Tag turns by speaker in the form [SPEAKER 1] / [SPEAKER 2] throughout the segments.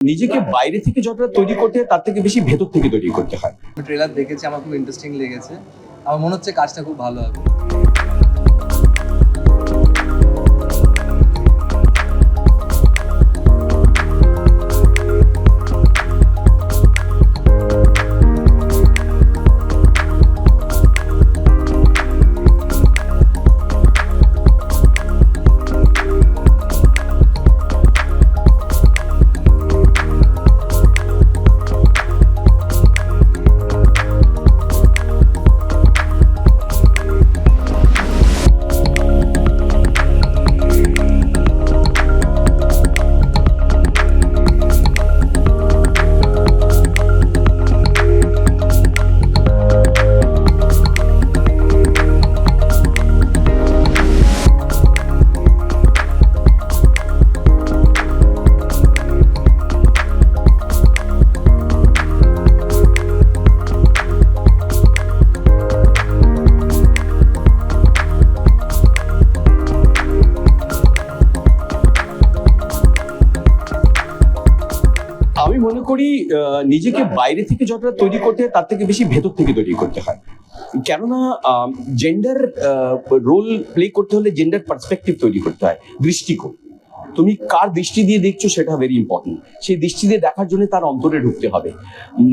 [SPEAKER 1] নিজেকে বাইরে থেকে যতটা তৈরি করতে হয় তার থেকে বেশি ভেতর থেকে তৈরি করতে হয়।
[SPEAKER 2] আমি ট্রেলার দেখেছি আমার খুব ইন্টারেস্টিং লেগেছে। আমার মনে হচ্ছে কাজটা খুব ভালো হবে।
[SPEAKER 1] মনে করি নিজেকে বাইরে থেকে যতটা তৈরি করতে তার থেকে বেশি ভেতর থেকে তৈরি করতে হয়। কেননা জেন্ডার রোল প্লে করতে হলে জেন্ডার পার্সপেক্টিভ তৈরি করতে হয়, দৃষ্টিকোণ। তুমি কার দৃষ্টি দিয়ে দেখছ সেটা ভেরি ইম্পর্টেন্ট সেই দৃষ্টি দিয়ে দেখার জন্য তার অন্তরে ঢুকতে হবে।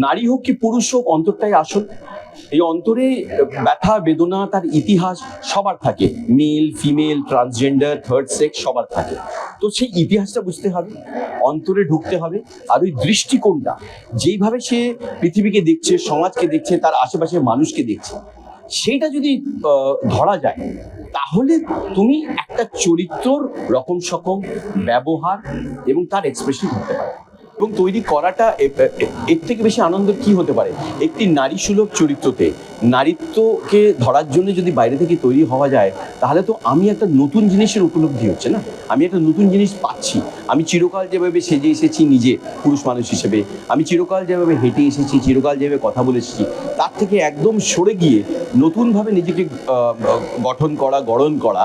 [SPEAKER 1] নারী হোক কি পুরুষ হোক, অন্তরটাই আসল। এই অন্তরে ব্যথা, বেদনা, তার ইতিহাস সবার থাকে। Male female transgender third sex সবার থাকে। তো সেই ইতিহাসটা বুঝতে হবে, অন্তরে ঢুকতে হবে, আর ওই দৃষ্টিকোণটা, যেইভাবে সে পৃথিবীকে দেখছে, সমাজকে দেখছে, তার আশেপাশের মানুষকে দেখছে সেইটা যদি ধরা যায়, তাহলে তুমি একটা চরিত্রর রকম সকম ব্যবহার এবং তার এক্সপ্রেশন করতে পারো এবং তৈরি করাটা এর থেকে বেশি আনন্দের কি হতে পারে? একটি নারী সুলভ চরিত্রতে নারীত্বকে ধরার জন্য যদি বাইরে থেকে তৈরি হওয়া যায়, তাহলে তো আমি একটা নতুন জিনিসের উপলব্ধি হচ্ছে না? আমি একটা নতুন জিনিস পাচ্ছি। আমি চিরকাল যেভাবে সেজে এসেছি নিজে পুরুষ মানুষ হিসেবে, আমি চিরকাল যেভাবে হেঁটে এসেছি, চিরকাল যেভাবে কথা বলে এসেছি, তার থেকে একদম সরে গিয়ে নতুনভাবে নিজেকে গঠন করা, গড়ন করা,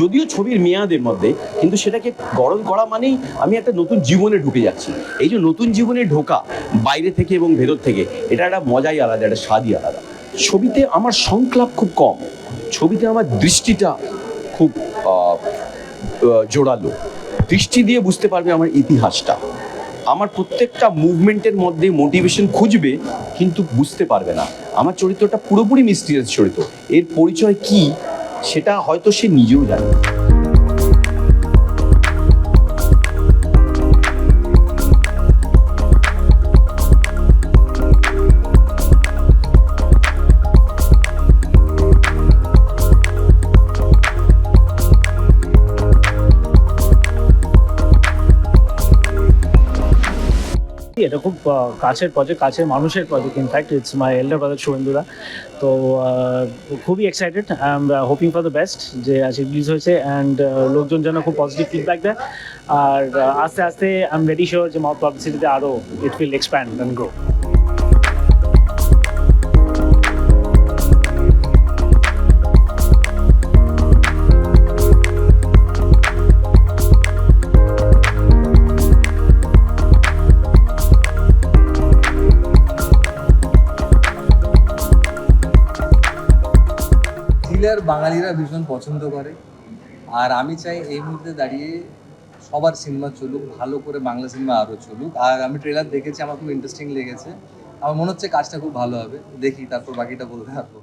[SPEAKER 1] যদিও ছবির মেয়াদের মধ্যে, কিন্তু সেটাকে গড়ন করা মানেই আমি একটা নতুন জীবনে ঢুকে যাচ্ছি। এই যে নতুন জীবনে ঢোকা, বাইরে থেকে এবং ভেতর থেকে, এটা একটা মজাই আলাদা, একটা স্বাদই আলাদা। ছবিতে আমার সংক্লাপ খুব কম, ছবিতে আমার দৃষ্টিটা খুব জোরালো। দৃষ্টি দিয়ে বুঝতে পারবে আমার ইতিহাসটা। আমার প্রত্যেকটা মুভমেন্টের মধ্যে মোটিভেশন খুঁজবে, কিন্তু বুঝতে পারবে না। আমার চরিত্রটা পুরোপুরি মিস্টিরিয়াস চরিত্র। এর পরিচয় কি, সেটা হয়তো সে নিজেও জানে।
[SPEAKER 3] এটা খুব কাছের প্রজেক্ট কাছের মানুষের project in fact it's my elder brother শুভেন্দুরা তো খুবই excited I am hoping for the best যে আজকে রিলিজ হয়েছে অ্যান্ড লোকজন যেন খুব পজিটিভ ফিডব্যাক দেয়। আর আস্তে আস্তে আই এম ভেরি শিওর যে মাউথ পাবলিসিটিতে আরও it will expand and grow
[SPEAKER 2] thriller বাঙালিরা ভীষণ পছন্দ করে। আর আমি চাই এই মুহূর্তে দাঁড়িয়ে সবার সিনেমা চলুক, ভালো করে বাংলা সিনেমা আরও চলুক। আর আমি ট্রেলার দেখেছি, আমার খুব ইন্টারেস্টিং লেগেছে। আমার মনে হচ্ছে কাজটা খুব ভালো হবে। দেখি, তারপর বাকিটা বলতে পারব।